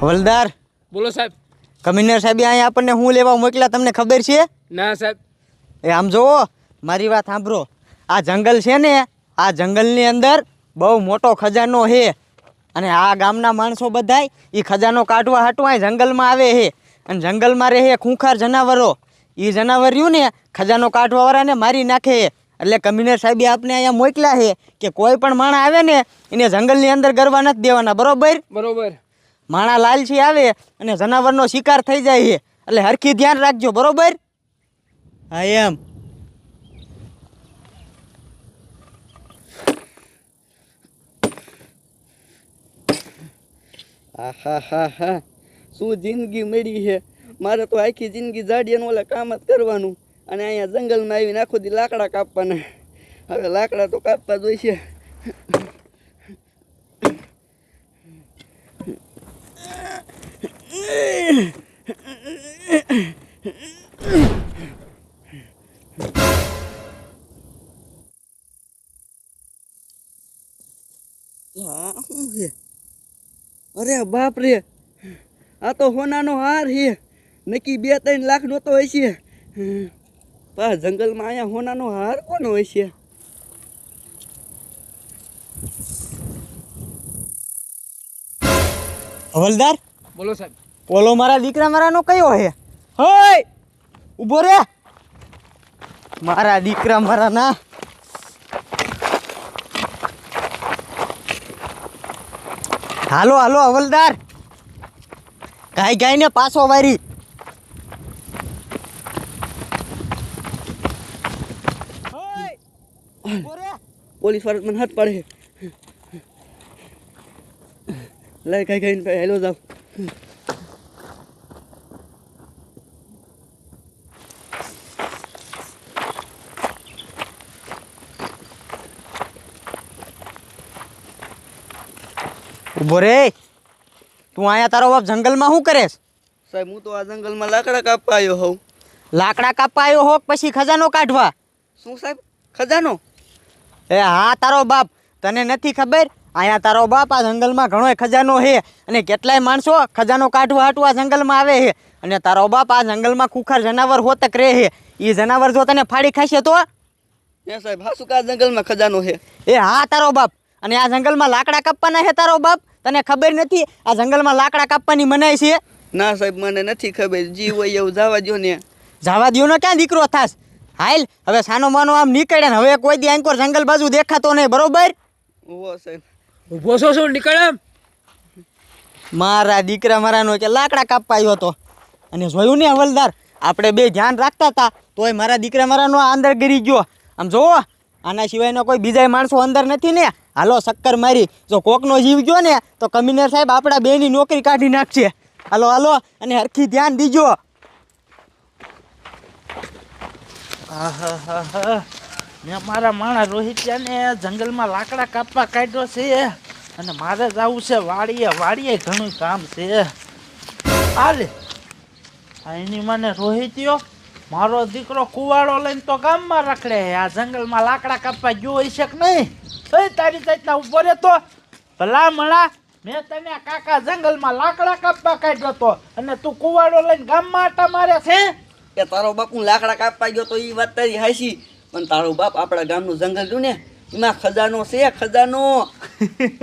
હવલદાર બોલો સાહેબ. કમિશનર સાહેબે અહીંયા આપણને હું લેવા મોકલ્યા તમને ખબર છે? ના સાહેબ. એ આમ જુઓ મારી વાત સાંભળો. આ જંગલ છે ને આ જંગલની અંદર બહુ મોટો ખજાનો છે. અને આ ગામના માણસો બધાય એ ખજાનો કાઢવા હાટવા જંગલમાં આવે છે. અને જંગલમાં રહે ખૂંખાર જનાવરો. એ જનાવર રહ્યું ને ખજાનો કાઢવાવાળાને મારી નાખે. એટલે કમિશનર સાહેબે આપને અહીંયા મોકલ્યા છે કે કોઈ પણ માણસ આવે ને એને જંગલની અંદર ગરવા નથી દેવાના. બરોબર? બરોબર. માણા લાલચી આવે અને જનાવરનો શિકાર થઈ જાય એટલે હરખી ધ્યાન રાખજો, બરોબર? હા, એમ. આહા, હા હા. શું જિંદગી મળી છે? મારે તો આખી જિંદગી જાડિયાનું ઓલા કામ જ કરવાનું અને અહીંયા જંગલમાં આવીને આખો દી લાકડા કાપવાના. હવે લાકડા તો કાપવા જોઈશે અરે બાપ રે. આ તો હોનાનો હાર છે. નક્કી બે ત્રણ લાખ નો તો હોય છે. પા જંગલમાં અહીંયા હોનાનો હાર કોણ હોય છે? હવલદાર? બોલો સાહેબ. ઓલો મારા દીકરા મારાનો કયો હે? હોય! ઊભો રે. મારા દીકરા મારા ના હાલો હાલો, હવલદાર. ગાય ગાય ને પાછો વારી. પોલીસવાળા મને હાથ પાડે લઈ ગાય ભાઈ, હેલો જાવ રે. તું અહીંયા તારો બાપ જંગલમાં શું કરેશ સાહેબ હું તો આ જંગલમાં લાકડા કાપવા આવ્યો હોઉં. લાકડા કાપવા આવ્યો હોક પછી ખજાનો કાઢવા? શું સાહેબ? ખજાનો? એ હા તારો બાપ. તને નથી ખબર? અહીંયા તારો બાપ આ જંગલમાં ઘણો ખજાનો છે અને કેટલાય માણસો ખજાનો કાઢવા હાટવા જંગલમાં આવે છે. અને તારો બાપ આ જંગલમાં ખુખાર જનાવર હોતક રહે છે. એ જનાવર જો તને ફાડી ખાશે તો? એ સાહેબ હા શું કા જંગલમાં ખજાનો છે. એ હા તારો બાપ. અને આ જંગલમાં લાકડા કાપવાના છે તારો બાપ? તને ખબર નથી? આ જંગલમાં લાકડા કાપવાની મનાય છે? ના સાહેબ મને નથી ખબર. જી હોય એવું જવા દો ને. જવા દો ને ક્યાં દીકરો થાસ હાલ હવે સાનો માનો આમ નીકળે ને હવે કોઈ દી આંકોર જંગલ બાજુ દેખાતો નહીં બરોબર? ઓહો સાહેબ. ઊભો છો શું નીકળ મારા દીકરા મારાનો કે લાકડા કાપવા આવ્યો હતો. અને જોયું ને હવલદાર આપણે બે ધ્યાન રાખતા હતા તોય મારા દીકરા મારાનો આ અંદર ગરી ગયો. આમ જોવો આના સિવાયનો કોઈ બીજા માણસો અંદર નથી ને. હાલો શક્કર મારી. જો કોકનો જીવ ગયો ને, તો કમિશનર સાહેબ આપણા બેની નોકરી કાઢી નાખશે. હાલો હાલો, અને હરખી ધ્યાન દીજો. મેં મારા માણા રોહિત્યાને જંગલમાં લાકડા કાપવા કાઢ્યો છે, અને મારે જવું છે, વાડીએ વાડીએ ઘણું કામ છે. હાલે. એની મને રોહિત્યો, મારો દીકરો કુવાડો લઈને તો ગામમાં રખડે આ જંગલમાં લાકડા કાપવા ગયો હોય છે કે નહીં? એ તારી જાતના ઊભો રે તો ભલા મળા મેં તને કાકા જંગલમાં લાકડા કાપવા કાઢ્યો તો. અને તું કુવાડો લઈને ગામમાં આટા મારે છે? કે તારો બાપ હું લાકડા કાપવા ગયો તો એ વાત તારી હાસી પણ તારો બાપ આપણા ગામનું જંગલ રહ્યું ને એમાં ખજાનો છે ખજાનો.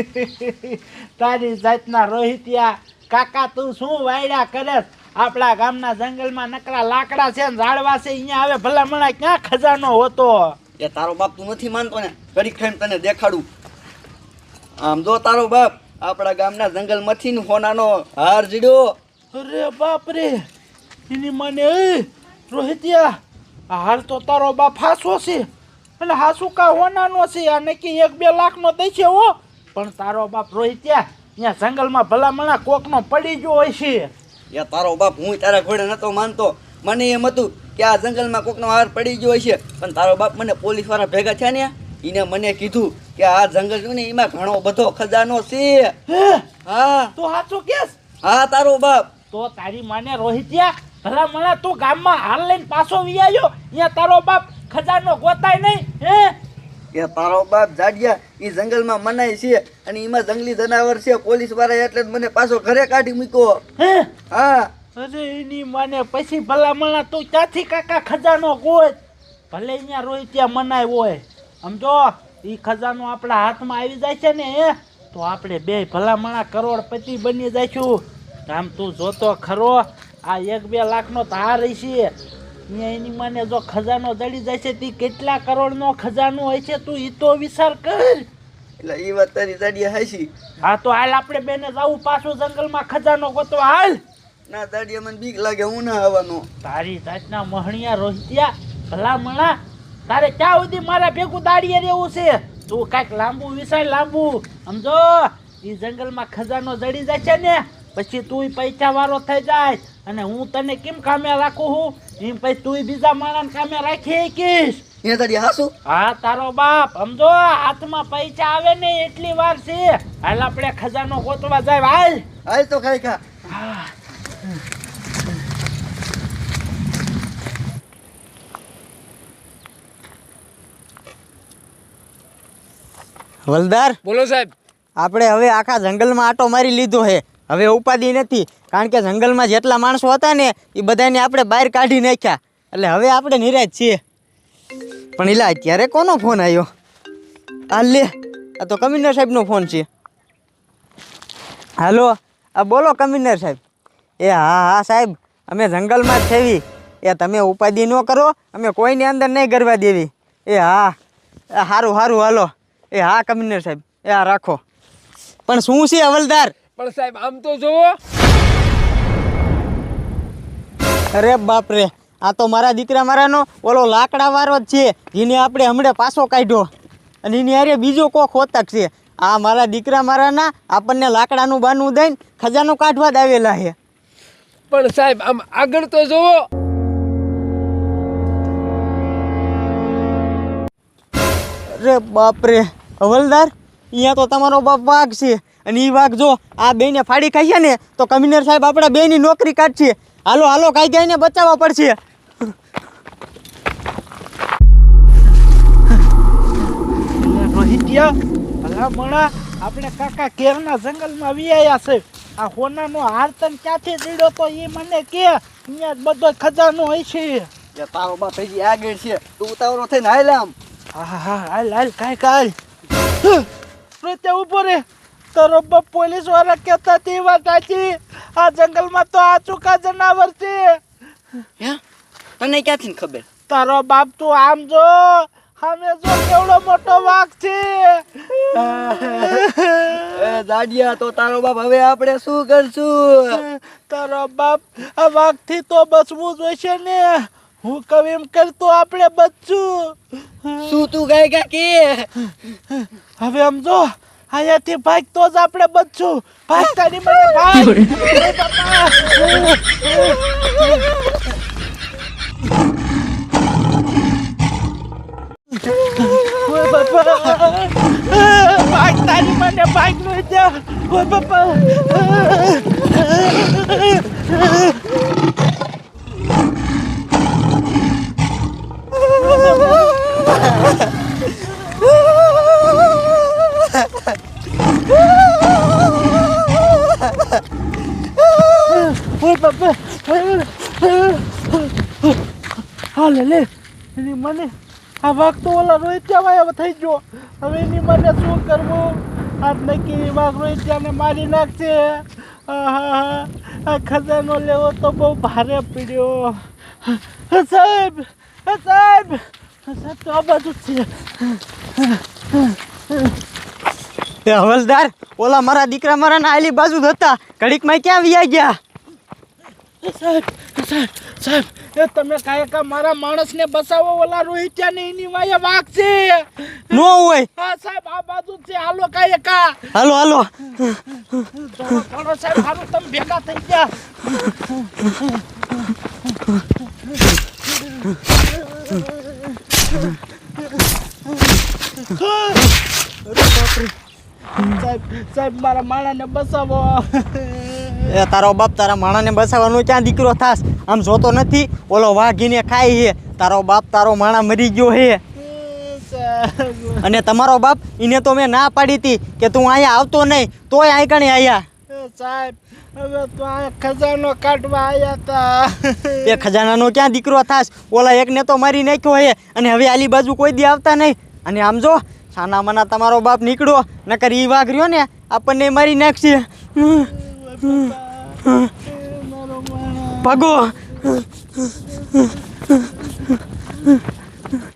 તારી જાતના રોહિતિયા કાકા તું શું વાયડા કરે? આપણા ગામના જંગલમાં નકરા લાકડા છે ને ઝાડવા છે અહીંયા આવે ભલા મણા ક્યાં ખજાનો હોતો? એ તારો બાપ તું નથી માનતો ને ઘડીક થઈને તને દેખાડું. આમ જો તારો બાપ આપણા ગામના જંગલમાંથી હોનાનો હાર જીડ્યો. અરે બાપ રે એની મને રોહિતિયા આ હાલ તો તારો બાપ હાસો છે. એટલે હાસુ કા હોનાનો છે આ નક્કી એક બે લાખનો દઈ છે હો. પણ તારો બાપ રોહિતિયા અહીંયા જંગલમાં ભલા મણા કોકનો પડી ગયો હોય છે. એ તારો બાપ હું તારા ઘોડે નતો માનતો. મને એમ હતું કે આ જંગલમાં કોકનો હાર પડી ગયો છે પણ તારો બાપ મને પોલીસવાળા ભેગા થયા ને એને મને કીધું કે આ જંગલ ને એમાં ઘણો બધો ખજાનો છે. હા? તું સાચો કેસ? હા તારો બાપ. તો તારી માને રોહિત્યા ભલા મળા તું ગામમાં હાલ લઈને પાછો વિયાયો અહીંયા તારો બાપ ખજાનો ગોતાય નહીં હે? કે તારો બાપ જાડિયા એ જંગલમાં મનાય છે અને એમાં જંગલી જનાવર છે પોલીસવાળા એટલે મને પાછો ઘરે કાઢી મૂક્યો. હે? હા. અરે એની માને પછી ભલામણા તું ત્યાંથી કાકા ખજાનો ગોત? ભલે અહીંયા રોય ત્યાં મનાય હોય. સમજો એ ખજાનો આપણા હાથમાં આવી જાય છે ને એ તો આપણે બે ભલામણા કરોડપતિ બની જઈશું. આમ તું જોતો ખરો આ એક બે લાખનો ધાર છે અહીંયા એની માને જો ખજાનો દડી જાય છે તે કેટલા કરોડનો ખજાનો હોય છે તું એ તો વિચાર કર. એટલે એ વાત તારી હાસી હા તો હાલ આપણે બેને જવું પાછું જંગલમાં ખજાનો ગોતો હાલ. ના જાડિયા મને બીક લાગે હું ના આવવાનો. તારી જાતના મહણિયા રોહિત્યા ભલામણા તારે ક્યાં સુધી મારા ભેગું દાડીએ રહેવું છે? તું કાંઈક લાંબુ વિસાય લાંબુ સમજો? એ જંગલમાં ખજાનો જડી જાય છે ને પછી તું પૈસા વાળો થઈ જાય. અને હું તને કેમ કામે રાખું હું? એમ પછી તું બીજા માણસ કામે રાખી કીશ એ તારી હાસુ? હા તારો બાપ સમજો? હાથમાં પૈસા આવે ને એટલી વાર છે. હાલ આપણે ખજાનો ગોતવા જાય હાલ. હાલ તો ખાઈ ખા હવલદાર બોલો સાહેબ. આપણે હવે આખા જંગલમાં આટો મારી લીધો છે. હવે ઉપાધિ નથી કારણ કે જંગલમાં જેટલા માણસો હતા ને એ બધાને આપણે બહાર કાઢી નાખ્યા. એટલે હવે આપણે નિરાશ છીએ. પણ એલા અત્યારે કોનો ફોન આવ્યો આ લે આ તો કમિશનર સાહેબનો ફોન છે. હાલો આ બોલો કમિશનર સાહેબ. એ હા હા સાહેબ અમે જંગલમાં જ થેવી એ તમે ઉપાધિ ન કરો અમે કોઈની અંદર નહીં કરવા દેવી. એ હા એ સારું સારું હાલો. એ હા કમિશનર સાહેબ એ હા રાખો. પણ શું છે હવલદાર? પણ સાહેબ આમ તો જુઓ. અરે બાપરે આ તો મારા દીકરા મારાનો ઓલો લાકડા વાળો જ છે જેને આપણે હમણાં પાછો કાઢ્યો. અને એની અરે બીજો કોક હોતક છે. આ મારા દીકરા મારાના આપણને લાકડાનું બાનું દઈને ખજાનો કાઢવા જ આવેલા છે. પણ સાહેબ આમ આગળ તો જુઓ. અરે બાપરે હવલદાર અહીંયા તો તમારો બાપ વાઘ છે. અને એ વાઘ જો આ બેને ફાડી ખાઈએ ને તો કમિશનર સાહેબ આપણા બેની નોકરી કાઢશે. હાલો હાલો કાંઈ ગાયને બચાવવા પડશે. એટલે ભલા આપણે કાકા કેરના જંગલમાં વિયાયા છે. આ હોનાનો હાર તને ક્યાંથી દીડો તો એ મને કે? અહીંયા બધો ખજાનો હોય છે કે તારો બાપ હજી આગળ છે. તું ઉતાવળો થઈને હાલ આમ. હા હા હા હાલ હાલ. કાંઈ કાલ રોહિત્યા ઊભો રે. તારો બાપ પોલીસવાળા કહેતા તે વાત સાચી. આ જંગલમાં તો આ ચૂકા જનાવર છે. હે? તને ક્યાંથી ખબર? તારો બાપ તું આમ જો. સામે જો કેવડો મોટો વાઘ છે. એ દાડિયા તો તારો બાપ હવે આપણે શું કરશું? તારો બાપ આ વાઘથી તો બચવું જોઈશે ને. હું કહું એમ કરતો આપણે બચશું. શું તું ગાય ગા કે હવે સમજો અહીંયાથી ભાગ તો જ આપણે બચશું. ભાગતા તારી મને ભાગ. તારી મને ભાગ નો જા. ઓય બાપા. ઓય બાપા. હાલે લે. એની મને આ વાઘ તો ઓલા રોહિત્યામાં થઈ ગયો. હવે એની મને શું કરવું? આ નક્કી વાઘ રોહિત્યાને મારી નાખશે. આ ખજાનો લેવો તો બહુ ભારે પડ્યો. સાહેબ સાહેબ. સાહેબ તો આ બાજુ છે. એ હવલદાર ઓલા મારા દીકરા મારા ના આલી બાજુ હતા. ઘડીકમાં ક્યાં વ્યા ગયા? સાહેબ સાહેબ સાહેબ એ તમે કાય કા મારા માણસને બસાવો ઓલા રોહિત્યાને એની વાય વાક છે. નો હોય. હા સાહેબ આ બાજુ છે. હાલો કાય કા હાલો હાલો. ચાલો સાહેબ હારું તમે ભેગા થઈ ગયા. સાહેબ સાહેબ મારા માણાને બસાવો એ તારો બાપ તારા માણાને બસાવવાનું ક્યાં દીકરો થાસ આમ જોતો નથી? ઓલો વાઘીને ખાય છે. તારો બાપ તારો માણા મરી ગયો હે અને તમારો બાપ એને તો મેં ના પાડી હતી કે તું અહીંયા આવતો નહીં તોય આઈકણે આયા? એ સાહેબ હવે તો આ ખજાનો કાઢવા આવ્યા હતા એ ખજાનાનો ક્યાં દીકરો થાસ ઓલા એકને તો મારી નાખ્યો હે અને હવે આલી બાજુ કોઈ દી આવતા નહીં. અને આમ જો મના તમારો બાપ નીકળ્યો નકર ઈ વાઘ રહ્યો ને આપણને મારી નાખશે. ભાગો